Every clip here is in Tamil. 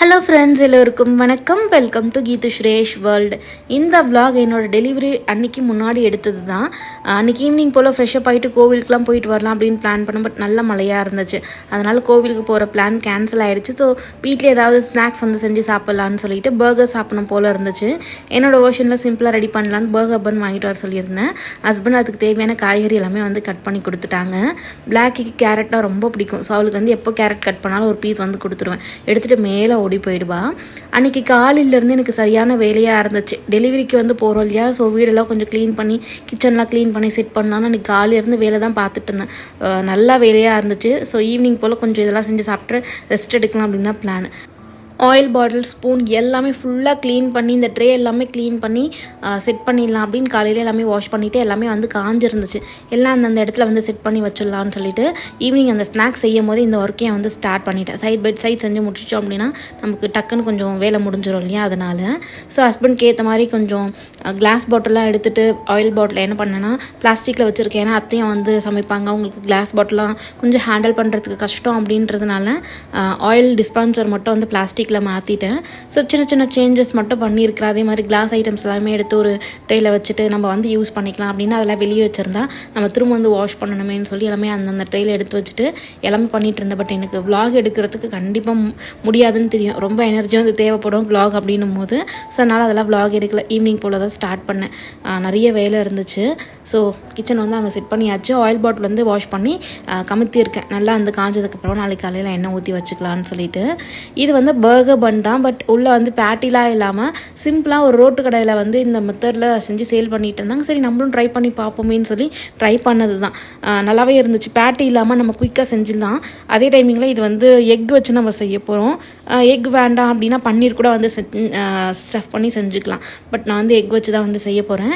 ஹலோ ஃப்ரெண்ட்ஸ் எல்லோருக்கும் வணக்கம். Welcome to Geethu Suresh world இந்த vlog என்னோட டெலிவரி அன்னைக்கு முன்னாடி எடுத்தது தான். அன்னைக்கு ஈவினிங் போல் ஃப்ரெஷ்ஷப் ஆகிட்டு கோவிலுக்குலாம் போயிட்டு வரலாம் அப்படின்னு பிளான் பண்ணோம். பட் நல்ல மழையாக இருந்துச்சு. அதனால் கோவிலுக்கு போகிற பிளான் கேன்சல் ஆகிடுச்சு ஸோ வீட்டில் ஏதாவது ஸ்நாக்ஸ் வந்து செஞ்சு சாப்பிட்லான்னு சொல்லிட்டு பர்கர் சாப்பிடணும் போல் இருந்துச்சு. என்னோட ஓஷனில் சிம்பிளாக ரெடி பண்ணலான்னு பர்கர் பன் வாங்கிட்டு வர சொல்லியிருந்தேன். ஹஸ்பண்ட் அதுக்கு தேவையான காய்கறி எல்லாமே வந்து கட் பண்ணி கொடுத்துட்டாங்க. பிளாக்கிக்கு கேரட்டாக ரொம்ப பிடிக்கும். ஸோ அவளுக்கு வந்து எப்போ கேரட் கட் பண்ணாலும் ஒரு பீஸ் வந்து கொடுத்துருவேன். எடுத்துகிட்டு மேலே ஓடி போயிடுவா. அன்றைக்கி காலையிலேருந்து எனக்கு சரியான வேலையாக இருந்துச்சு. டெலிவரிக்கு வந்து போகிறோம் இல்லையா? ஸோ வீடெல்லாம் கொஞ்சம் க்ளீன் பண்ணி கிச்சன்லாம் க்ளீன் பண்ணி செட் பண்ணான்னு அன்றைக்கி காலையிலேருந்து வேலை தான் பார்த்துட்டு இருந்தேன். நல்லா வேலையாக இருந்துச்சு. ஸோ ஈவினிங் போல் கொஞ்சம் இதெல்லாம் செஞ்சு சாப்பிட்டு ரெஸ்ட் எடுக்கலாம் அப்படின்னு தான் பிளான் ஆயில் பாட்டில் ஸ்பூன் எல்லாமே ஃபுல்லாக க்ளீன் பண்ணி இந்த ட்ரே எல்லாமே க்ளீன் பண்ணி செட் பண்ணிடலாம் அப்படின்னு காலையில் எல்லாமே வாஷ் பண்ணிவிட்டு எல்லாமே வந்து காஞ்சிருந்துச்சு. எல்லாம் அந்தந்த இடத்துல வந்து செட் பண்ணி வச்சிடலாம்னு சொல்லிட்டு ஈவினிங் அந்த ஸ்நாக்ஸ் செய்யும் போது இந்த ஒர்க்கையும் வந்து ஸ்டார்ட் பண்ணிட்டேன். சைட் பை சைட் செஞ்சு முடிச்சிட்டோம் அப்படின்னா நமக்கு டக்குன்னு கொஞ்சம் வேலை முடிஞ்சிடும் இல்லையா? அதனால். ஸோ ஹஸ்பண்ட்க்கு ஏற்ற மாதிரி கொஞ்சம் கிளாஸ் பாட்டிலாம் எடுத்துகிட்டு ஆயில் பாட்டில் என்ன பண்ணேன்னா பிளாஸ்டிக்கில் வச்சுருக்கேன். ஏன்னா அத்தையும் வந்து சமைப்பாங்க. அவங்களுக்கு கிளாஸ் பாட்டிலாம் கொஞ்சம் ஹேண்டில் பண்ணுறதுக்கு கஷ்டம் அப்படின்றதுனால ஆயில் டிஸ்பென்சர் மட்டும் வந்து பிளாஸ்டிக்கில் மாற்றிட்டேன் ஸோ சின்ன சின்ன சேஞ்சஸ் மட்டும் பண்ணியிருக்கிறேன். அதே மாதிரி கிளாஸ் ஐட்டம்ஸ் எல்லாமே எடுத்து ஒரு ட்ரெயில் வச்சுட்டு நம்ம வந்து யூஸ் பண்ணிக்கலாம் அப்படின்னு அதெல்லாம் வெளியே வச்சுருந்தா நம்ம திரும்ப வந்து வாஷ் பண்ணணுமேன்னு சொல்லி எல்லாமே அந்தந்த ட்ரெயில எடுத்து வச்சுட்டு எல்லாமே பண்ணிகிட்டு இருந்தேன். பட் எனக்கு vlog எடுக்கிறதுக்கு கண்டிப்பாக முடியாதுன்னு தெரியும். ரொம்ப எனர்ஜி வந்து தேவைப்படும் vlog அப்படின்னும் போது. ஸோ அதனால் அதெல்லாம் vlog எடுக்கல. ஈவினிங் போல் தான் ஸ்டார்ட் பண்ணேன். நிறைய வேலை இருந்துச்சு. ஸோ கிச்சன் வந்து அங்கே செட் பண்ணியாச்சு. ஆயில் பாட்டில் வந்து வாஷ் பண்ணி ஆஹ் கமுத்தியிருக்கேன். நல்லா அந்த காஞ்சதுக்கப்புறம் நாளைக்கு காலையில் எண்ணெய் ஊற்றி வச்சுக்கலான்னு சொல்லிட்டு. இது வந்து பர்கர் பன் தான் பட் உள்ளே வந்து பேட்டிலாம் இல்லாமல் சிம்பிளாக ஒரு ரோட்டு கடையில் வந்து இந்த மெத்தடில் செஞ்சு சேல் பண்ணிட்டு இருந்தாங்க. சரி நம்மளும் ட்ரை பண்ணி பார்ப்போமேன்னு சொல்லி ட்ரை பண்ணது தான் நல்லாவே இருந்துச்சு. பேட்டி இல்லாமல் நம்ம குயிக்காக செஞ்சிடலாம். அதே டைமிங்கில் இது வந்து எக் வச்சு நம்ம செய்ய போகிறோம் எக் வேண்டாம் அப்படின்னா பன்னீர் கூட வந்து ஸ்டஃப் பண்ணி செஞ்சுக்கலாம். பட் நான் வந்து எக் வச்சு தான் வந்து செய்ய போகிறேன்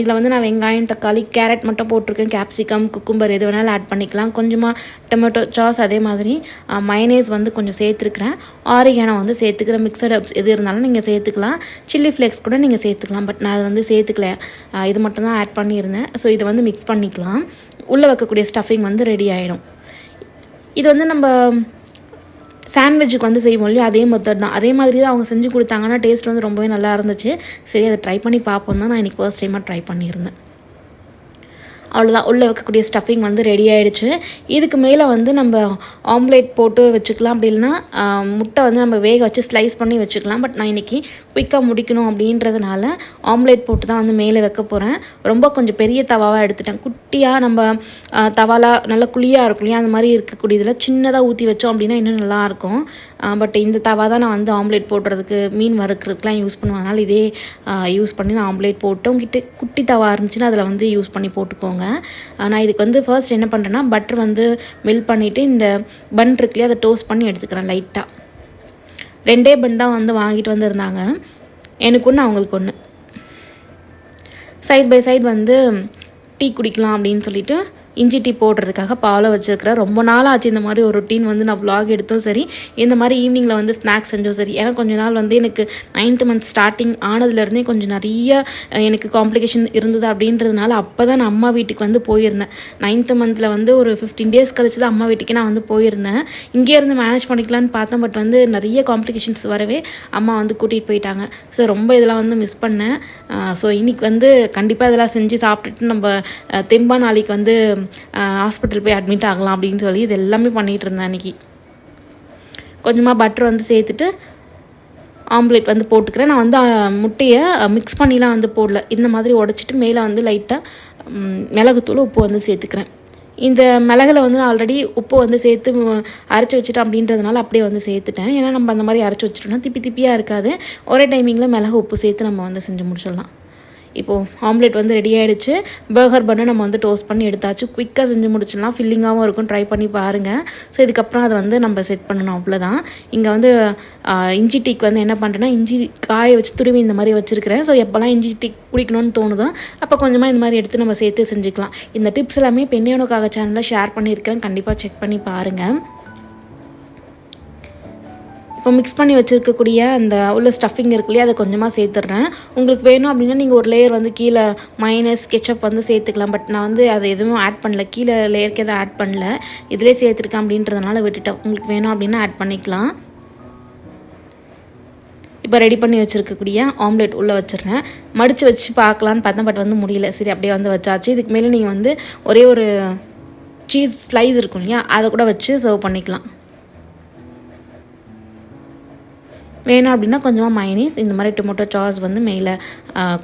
இதில் வந்து நான் வெங்காயம் தக்காளி கேரட் மட்டும் போட்டிருக்கேன். கேப்சிகம் குக்கும்பர் எது வேணாலும் ஆட் பண்ணிக்கலாம். கொஞ்சமாக டொமேட்டோ சாஸ் அதே மாதிரி மயனேஸ் வந்து கொஞ்சம் சேர்த்துருக்குறேன். ஆரிகானோ நான் வந்து சேர்த்துக்கிறேன். மிக்சட் ஹப்ஸ் எது இருந்தாலும் நீங்கள் சேர்த்துக்கலாம். சில்லி ஃப்ளேக்ஸ் கூட நீங்கள் சேர்த்துக்கலாம். பட் நான் அதை வந்து சேர்த்துக்கல. இது மட்டும் தான் ஆட் பண்ணியிருந்தேன். ஸோ இதை வந்து மிக்ஸ் பண்ணிக்கலாம். உள்ளே வைக்கக்கூடிய ஸ்டஃபிங் வந்து ரெடி ஆகிடும் இது வந்து நம்ம சாண்ட்விச்சுக்கு வந்து செய்வோம் இல்லையா? அதே மெத்தட் தான். அதே மாதிரி தான் அவங்க செஞ்சு கொடுத்தாங்கன்னா டேஸ்ட் வந்து ரொம்பவே நல்லா இருந்துச்சு. சரி அதை ட்ரை பண்ணி பார்ப்போம் தான் நான் இன்றைக்கி ஃபர்ஸ்ட் டைமாக ட்ரை பண்ணியிருந்தேன். அவ்வளோதான் உள்ளே வைக்கக்கூடிய ஸ்டஃபிங் வந்து ரெடி ஆகிடுச்சு இதுக்கு மேலே வந்து நம்ம ஆம்லேட் போட்டு வச்சுக்கலாம். அப்படி இல்லைன்னா முட்டை வந்து நம்ம வேக வச்சு ஸ்லைஸ் பண்ணி வச்சுக்கலாம். பட் நான் இன்றைக்கி குயிக்காக முடிக்கணும் அப்படின்றதுனால ஆம்லேட் போட்டு தான் வந்து மேலே வைக்க போகிறேன் ரொம்ப கொஞ்சம் பெரிய தவாவாக எடுத்துட்டேன். குட்டியாக நம்ம தவாலாக நல்லா குழியாக இருக்கும் இல்லையா? அந்த மாதிரி இருக்கக்கூடியதில் சின்னதாக ஊற்றி வச்சோம் அப்படின்னா இன்னும் நல்லாயிருக்கும் பட் இந்த தவா தான் நான் வந்து ஆம்லேட் போடுறதுக்கு மீன் வறுக்கிறதுக்குலாம் யூஸ் பண்ணுவேன். அதனால் இதே யூஸ் பண்ணி நான் ஆம்லேட் போட்டு உங்ககிட்ட குட்டி தவா இருந்துச்சுன்னா அதில் வந்து யூஸ் பண்ணி போட்டுக்கோங்க. வச்சுக்கோங்க. நான் இதுக்கு வந்து ஃபர்ஸ்ட் என்ன பண்ணுறேன்னா பட்டர் வந்து மெல்ட் பண்ணிவிட்டு இந்த பன் இருக்குல்லையே அதை டோஸ்ட் பண்ணி எடுத்துக்கிறேன் லைட்டாக ரெண்டே பன் தான் வந்து வாங்கிட்டு வந்திருந்தாங்க. எனக்கு ஒன்று அவங்களுக்கு ஒன்று சைட் பை சைடு வந்து டீ குடிக்கலாம் அப்படின்னு சொல்லிட்டு இஞ்சி டீ போடுறதுக்காக பாலை வச்சுருக்கிறேன் ரொம்ப நாள் ஆச்சு இந்த மாதிரி ஒரு ரொட்டீன் வந்து நான் விலாக் எடுத்தும் சரி இந்த மாதிரி ஈவினிங்கில் வந்து ஸ்நாக்ஸ் செஞ்சோம் சரி. ஏன்னா கொஞ்ச நாள் வந்து எனக்கு நைன்த்து மந்த் ஸ்டார்டிங் ஆனதுலேருந்தே கொஞ்சம் நிறைய எனக்கு காம்ப்ளிகேஷன் இருந்தது அப்படின்றதுனால அப்போ தான் நான் அம்மா வீட்டுக்கு வந்து போயிருந்தேன். நைன்த்து மந்தில் வந்து ஒரு ஃபிஃப்டீன் டேஸ் கழிச்சு தான் அம்மா வீட்டுக்கு நான் வந்து போயிருந்தேன். இங்கே இருந்து மேனேஜ் பண்ணிக்கலான்னு பார்த்தேன் பட் வந்து நிறைய காம்ப்ளிகேஷன்ஸ் வரவே அம்மா வந்து கூட்டிகிட்டு போயிட்டாங்க. ஸோ ரொம்ப இதெல்லாம் வந்து மிஸ் பண்ணேன். ஸோ இன்னைக்கு வந்து கண்டிப்பாக இதெல்லாம் செஞ்சு சாப்பிட்டுட்டு நம்ம தெம்பா நாளைக்கு வந்து ஹாஸ்பிட்டல் போய் அட்மிட் ஆகலாம் அப்படின்னு சொல்லி இது எல்லாமே பண்ணிகிட்டு இருந்தேன் அன்றைக்கி கொஞ்சமாக பட்டர் வந்து சேர்த்துட்டு ஆம்லேட் வந்து போட்டுக்கிறேன். நான் வந்து முட்டையை மிக்ஸ் பண்ணிலாம் வந்து போடல. இந்த மாதிரி உடச்சிட்டு மேலே வந்து லைட்டாக மிளகுத்தூள் உப்பு வந்து சேர்த்துக்கிறேன். இந்த மிளகில் வந்து நான் ஆல்ரெடி உப்பு வந்து சேர்த்து அரைச்சி வச்சுட்டேன் அப்படின்றதுனால அப்படியே வந்து சேர்த்துட்டேன். ஏன்னா நம்ம அந்த மாதிரி அரைச்சி வச்சுட்டோம்னா திப்பி திப்பியாக இருக்காது. ஒரே டைமிங்கில் மிளகு உப்பு சேர்த்து நம்ம வந்து செஞ்சு முடிச்சிடலாம். இப்போது ஆம்லேட் வந்து ரெடி ஆகிடுச்சு பர்கர் பண்ணு நம்ம வந்து டோஸ்ட் பண்ணி எடுத்தாச்சு. குயிக்காக செஞ்சு முடிச்சிடலாம். ஃபில்லிங்காகவும் இருக்கும். ட்ரை பண்ணி பாருங்கள் ஸோ இதுக்கப்புறம் அதை வந்து நம்ம செட் பண்ணணும் அவ்வளோதான் இங்கே வந்து இஞ்சி டீக்கு வந்து என்ன பண்ணுறேன்னா இஞ்சி காய வச்சு துருவி இந்த மாதிரி வச்சுருக்கிறேன். ஸோ எப்போல்லாம் இஞ்சி டீ குடிக்கணும்னு தோணுதோ அப்போ கொஞ்சமாக இந்த மாதிரி எடுத்து நம்ம சேர்த்து செஞ்சுக்கலாம். இந்த டிப்ஸ் எல்லாமே பெண்ணியனுக்காக சேனலில் ஷேர் பண்ணியிருக்கேன் கண்டிப்பாக செக் பண்ணி பாருங்கள் இப்போ மிக்ஸ் பண்ணி வச்சுருக்கக்கூடிய அந்த உள்ள ஸ்டஃபிங் இருக்கு இல்லையா அதை கொஞ்சமாக சேர்த்துட்றேன். உங்களுக்கு வேணும் அப்படின்னா நீங்கள் ஒரு லேயர் வந்து கீழே மைனஸ் கெச்சப் வந்து சேர்த்துக்கலாம். பட் நான் வந்து அதை எதுவும் ஆட் பண்ணல. கீழே லேயருக்கு எதுவும் ஆட் பண்ணல. இதிலே சேர்த்துருக்கேன் அப்படின்றதுனால விட்டுட்டேன். உங்களுக்கு வேணும் அப்படின்னா ஆட் பண்ணிக்கலாம். இப்போ ரெடி பண்ணி வச்சுருக்கக்கூடிய ஆம்லெட் உள்ளே வச்சுருந்தேன் மடித்து வச்சு பார்க்கலான்னு பார்த்தேன். பட் வந்து முடியல. சரி அப்படியே வந்து வச்சாச்சு. இதுக்கு மேலே நீங்கள் வந்து ஒரே ஒரு சீஸ் ஸ்லைஸ் இருக்கும் இல்லையா அதை கூட வச்சு சர்வ் பண்ணிக்கலாம். வேணும் அப்படின்னா கொஞ்சமாக மைனீஸ் இந்த மாதிரி டொமேட்டோ சாஸ் வந்து மேலே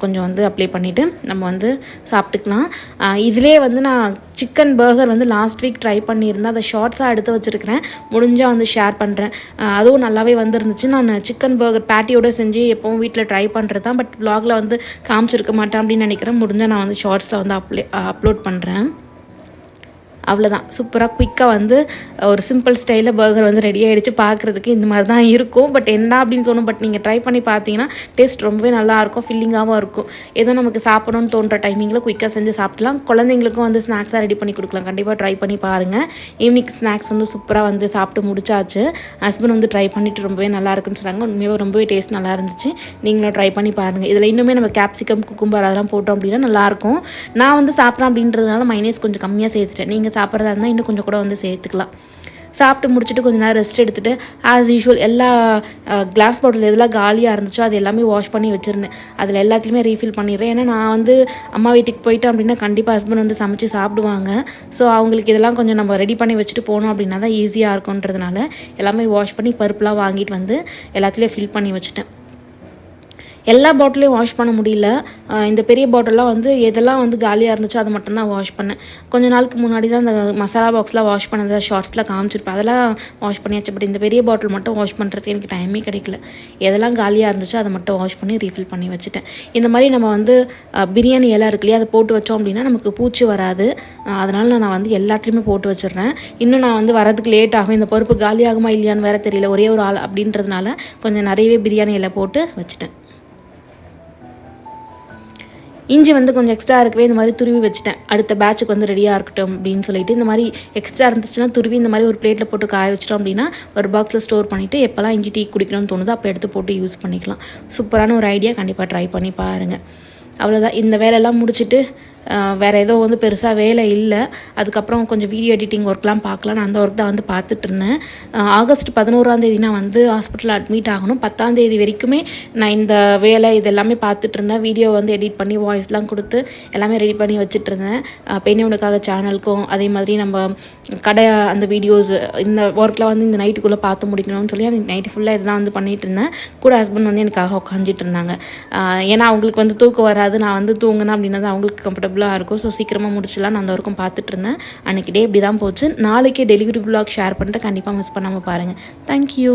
கொஞ்சம் வந்து அப்ளை பண்ணிவிட்டு நம்ம வந்து சாப்பிட்டுக்கலாம். இதிலே வந்து நான் சிக்கன் பர்கர் வந்து லாஸ்ட் வீக் ட்ரை பண்ணியிருந்தேன். அதை ஷார்ட்ஸாக எடுத்து வச்சுருக்கிறேன். முடிஞ்சால் வந்து ஷேர் பண்ணுறேன் அதுவும் நல்லாவே வந்துருந்துச்சு. நான் சிக்கன் பர்கர் பேட்டியோட செஞ்சு எப்போவும் வீட்டில் ட்ரை பண்ணுறது தான் பட் வ்ளாகில் வந்து காமிச்சிருக்க மாட்டேன் அப்படின்னு நினைக்கிறேன். முடிஞ்சால் நான் வந்து ஷார்ட்ஸில் வந்து அப்ளை அப்லோட் பண்ணுறேன் அவ்வளோதான் சூப்பராக குயிக்காக வந்து ஒரு சிம்பிள் ஸ்டைலில் பர்கர் வந்து ரெடி ஆகிடுச்சு பார்க்குறதுக்கு இந்த மாதிரி தான் இருக்கும். பட் என்ன அப்படின்னு தோணும். பட் நீங்கள் ட்ரை பண்ணி பார்த்தீங்கன்னா டேஸ்ட் ரொம்பவே நல்லாயிருக்கும் ஃபில்லிங்காகவும் இருக்கும். ஏதோ நமக்கு சாப்பிடணும்னு தோன்ற டைமிங்கில் குயிக்காக செஞ்சு சாப்பிடலாம். குழந்தைங்களுக்கும் வந்து ஸ்நாக்ஸாக ரெடி பண்ணி கொடுக்கலாம். கண்டிப்பாக ட்ரை பண்ணி பாருங்கள் ஈவினிங் ஸ்நாக்ஸ் வந்து சூப்பராக வந்து சாப்பிட்டு முடிச்சாச்சு. ஹஸ்பண்ட் வந்து ட்ரை பண்ணிவிட்டு ரொம்பவே நல்லா இருக்குன்னு சொன்னாங்க. உண்மையாக ரொம்பவே டேஸ்ட் நல்லா இருந்துச்சு. நீங்களும் ட்ரை பண்ணி பாருங்கள் இதில் இன்னுமே நம்ம கேப்சிகம் குக்கும்பர் அதெல்லாம் போட்டோம் அப்படின்னா நல்லாயிருக்கும் நான் வந்து சாப்பிட்றேன் அப்படின்றதுனால மைனஸ் கொஞ்சம் கம்மியாக சேர்த்துட்டேன். நீங்கள் சாப்பிட்றதா இருந்தால் இன்னும் கொஞ்சம் கூட வந்து சேர்த்துக்கலாம். சாப்பிட்டு முடிச்சுட்டு கொஞ்சம் நேரம் ரெஸ்ட் எடுத்துகிட்டு ஆஸ் யூஷுவல் எல்லா கிளாஸ் பாட்டில் எதெல்லாம் காலியாக இருந்துச்சோ அது எல்லாமே வாஷ் பண்ணி வச்சுருந்தேன். அதில் எல்லாத்துலேயுமே ரீஃபில் பண்ணிடுறேன். ஏன்னா நான் வந்து அம்மா வீட்டுக்கு போயிட்டேன் அப்படின்னா கண்டிப்பாக ஹஸ்பண்ட் வந்து சமைச்சு சாப்பிடுவாங்க. ஸோ அவங்களுக்கு இதெல்லாம் கொஞ்சம் நம்ம ரெடி பண்ணி வச்சுட்டு போனோம் அப்படின்னா தான் ஈஸியாக இருக்குன்றதுனால எல்லாமே வாஷ் பண்ணி பருப்புலாம் வாங்கிட்டு வந்து எல்லாத்துலேயும் ஃபில் பண்ணி வச்சுட்டேன். எல்லா பாட்டிலையும் வாஷ் பண்ண முடியல. இந்த பெரிய பாட்டிலாம் வந்து எதெல்லாம் வந்து காலியாக இருந்துச்சோ அதை மட்டும்தான் வாஷ் பண்ணேன். கொஞ்ச நாளுக்கு முன்னாடி தான் அந்த மசாலா பாக்ஸ்லாம் வாஷ் பண்ணதை ஷார்ட்ஸில் காமிச்சிருப்பேன். அதெல்லாம் வாஷ் பண்ணியாச்சு. பட் இந்த பெரிய பாட்டில் மட்டும் வாஷ் பண்ணுறதுக்கு எனக்கு டைமே கிடைக்கல. எதெல்லாம் காலியாக இருந்துச்சோ அதை மட்டும் வாஷ் பண்ணி ரீஃபில் பண்ணி வச்சுட்டேன். இந்த மாதிரி நம்ம வந்து பிரியாணி எல்லாம் இருக்கு இல்லையா அதை போட்டு வச்சோம் அப்படின்னா நமக்கு பூச்சி வராது. அதனால் நான் வந்து எல்லாத்துலேயுமே போட்டு வச்சிடுறேன். இன்னும் நான் வந்து வரதுக்கு லேட் ஆகும். இந்த பருப்பு காலியாகுமா இல்லையான்னு வேறு தெரியல. ஒரே ஒரு ஆள் அப்படின்றதுனால கொஞ்சம் நிறையவே பிரியாணி எல்லாம் போட்டு வச்சுட்டேன். இஞ்சி வந்து கொஞ்சம் எக்ஸ்ட்ரா இருக்கவே இந்த மாதிரி துருவி வச்சுட்டேன். அடுத்த பேட்சுக்கு வந்து ரெடியாக இருக்கட்டும் அப்படின்னு சொல்லிட்டு இந்த மாதிரி எக்ஸ்ட்ரா இருந்துச்சுன்னா துருவி இந்த மாதிரி ஒரு பிளேட்டில் போட்டு காய வச்சிட்டோம் அப்படின்னா ஒரு பாக்ஸில் ஸ்டோர் பண்ணிவிட்டு எப்போல்லாம் இஞ்சி டீ குடிக்கணும்னு தோணுதோ அப்போ எடுத்து போட்டு யூஸ் பண்ணிக்கலாம். சூப்பரான ஒரு ஐடியா கண்டிப்பாக ட்ரை பண்ணி பாருங்கள் அவ்வளோதான் இந்த வேலையெல்லாம் முடிச்சுட்டு வேறு ஏதோ வந்து பெருசாக வேலை இல்லை. அதுக்கப்புறம் கொஞ்சம் வீடியோ எடிட்டிங் ஒர்க்லாம் பார்க்கலாம் நான் அந்த ஒர்க் தான் வந்து பார்த்துட்டு இருந்தேன். ஆகஸ்ட் பதினோராந்தேதி நான் வந்து ஹாஸ்பிட்டலில் அட்மிட் ஆகணும். பத்தாந்தேதி வரைக்குமே நான் இந்த வேலை இது எல்லாமே பார்த்துட்டு இருந்தேன். வீடியோ வந்து எடிட் பண்ணி வாய்ஸ்லாம் கொடுத்து எல்லாமே ரெடி பண்ணி வச்சுட்டு இருந்தேன். பெண்ணவனுக்காக சேனலுக்கும் அதே மாதிரி நம்ம கடை அந்த வீடியோஸ் இந்த ஒர்க்கில் வந்து இந்த நைட்டுக்குள்ளே பார்த்து முடிக்கணும்னு சொல்லி அந்த நைட்டு ஃபுல்லாக இதெல்லாம் வந்து பண்ணிகிட்டு இருந்தேன். கூட ஹஸ்பண்ட் வந்து எனக்காக உட்காந்துட்டு இருந்தாங்க. ஏன்னா அவங்களுக்கு வந்து தூக்கம் வராது. நான் வந்து தூங்கினேன் அப்படின்னா தான் அவங்களுக்கு கம்ஃபர்டபுள் கம்ஃபர்டபுளாக இருக்கும். ஸோ சீக்கிரமாக முடிச்சிடலாம் நான் அந்த வரைக்கும் பார்த்துட்டு இருந்தேன். அன்றைக்கி டே இப்படி தான் போச்சு. நாளைக்கே டெலிவரி பிளாக் ஷேர் பண்ணிட்டு கண்டிப்பாக மிஸ் பண்ணாமல் பாருங்கள் தேங்க்யூ